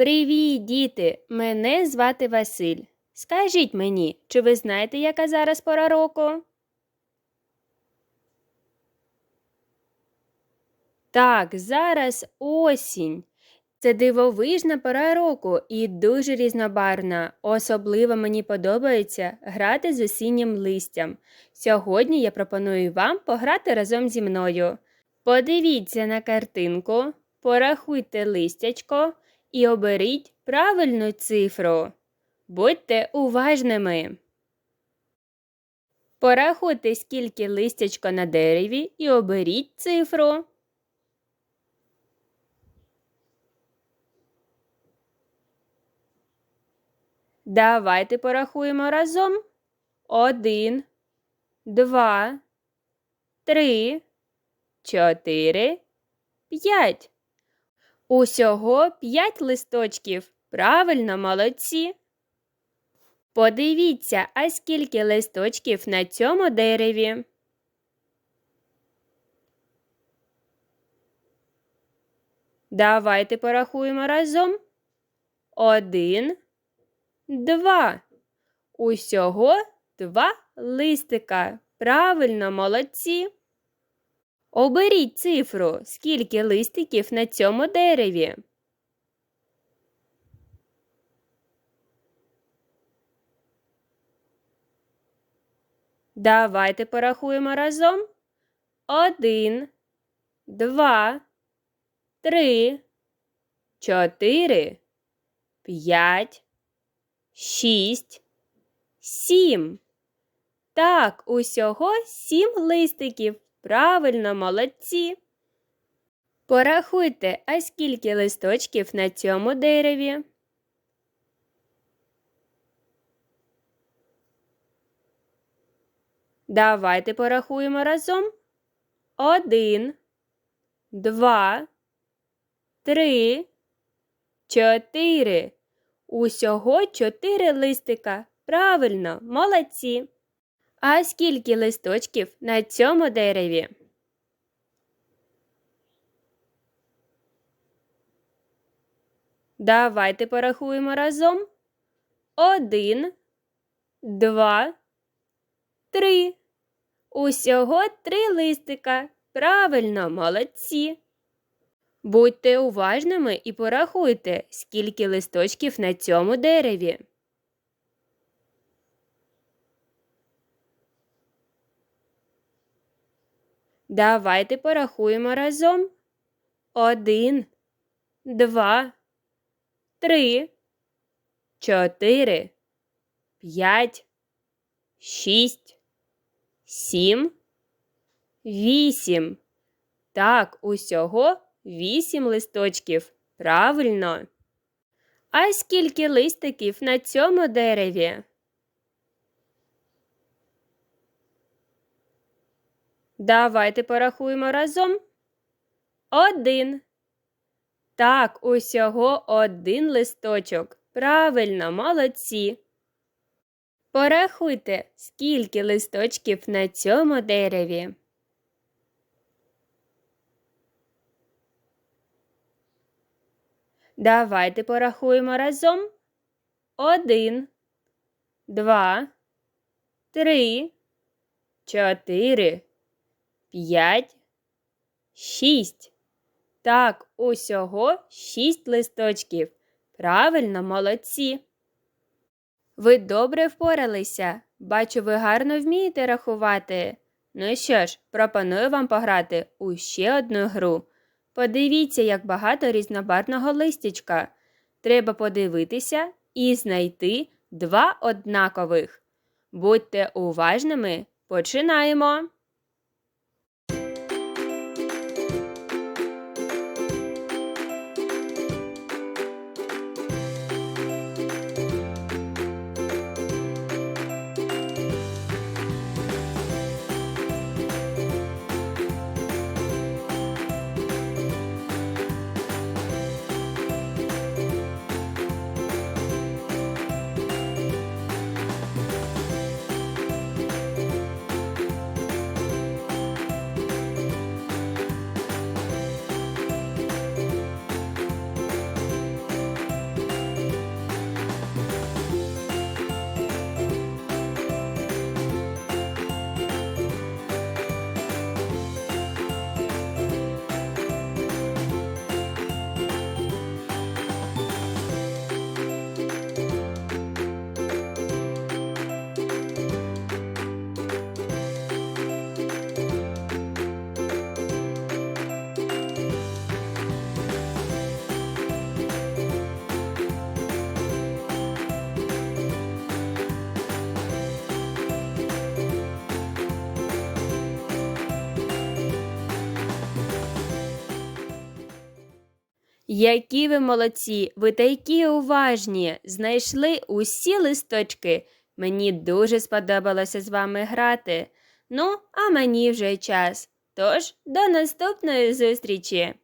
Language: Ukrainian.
Привіт, діти! Мене звати Василь. Скажіть мені, чи ви знаєте, яка зараз пора року? Так, зараз осінь. Це дивовижна пора року і дуже різнобарвна. Особливо мені подобається грати з осіннім листям. Сьогодні я пропоную вам пограти разом зі мною. Подивіться на картинку, порахуйте листячко і оберіть правильну цифру. Будьте уважними. Порахуйте, скільки листячко на дереві і оберіть цифру. Давайте порахуємо разом. Один, два, три, чотири, п'ять. Усього п'ять листочків. Правильно, молодці. Подивіться, а скільки листочків на цьому дереві. Давайте порахуємо разом. Один, два. Усього два листика. Правильно, молодці. Оберіть цифру, скільки листиків на цьому дереві. Давайте порахуємо разом. Один, два, три, чотири, п'ять, шість, сім. Так, усього сім листиків. Правильно, молодці. Порахуйте, а скільки листочків на цьому дереві. Давайте порахуємо разом. Один, два, три, чотири. Усього чотири листика. Правильно, молодці. А скільки листочків на цьому дереві? Давайте порахуємо разом. Один, два, три. Усього три листика. Правильно, молодці. Будьте уважними і порахуйте, скільки листочків на цьому дереві. Давайте порахуємо разом. Один, два, три, чотири, п'ять, шість, сім, вісім. Так, усього вісім листочків. Правильно. А скільки листиків на цьому дереві? Давайте порахуємо разом. Один. Так, усього один листочок. Правильно, молодці. Порахуйте, скільки листочків на цьому дереві. Давайте порахуємо разом. Один, два, три, чотири п'ять, шість. Так, усього шість листочків. Правильно, молодці. Ви добре впоралися. Бачу, ви гарно вмієте рахувати. Ну що ж, пропоную вам пограти у ще одну гру. Подивіться, як багато різнобарного листячка. Треба подивитися і знайти два однакових. Будьте уважними, починаємо! Які ви молодці, ви такі уважні, знайшли усі листочки. Мені дуже сподобалося з вами грати. Ну, а мені вже час. Тож, до наступної зустрічі!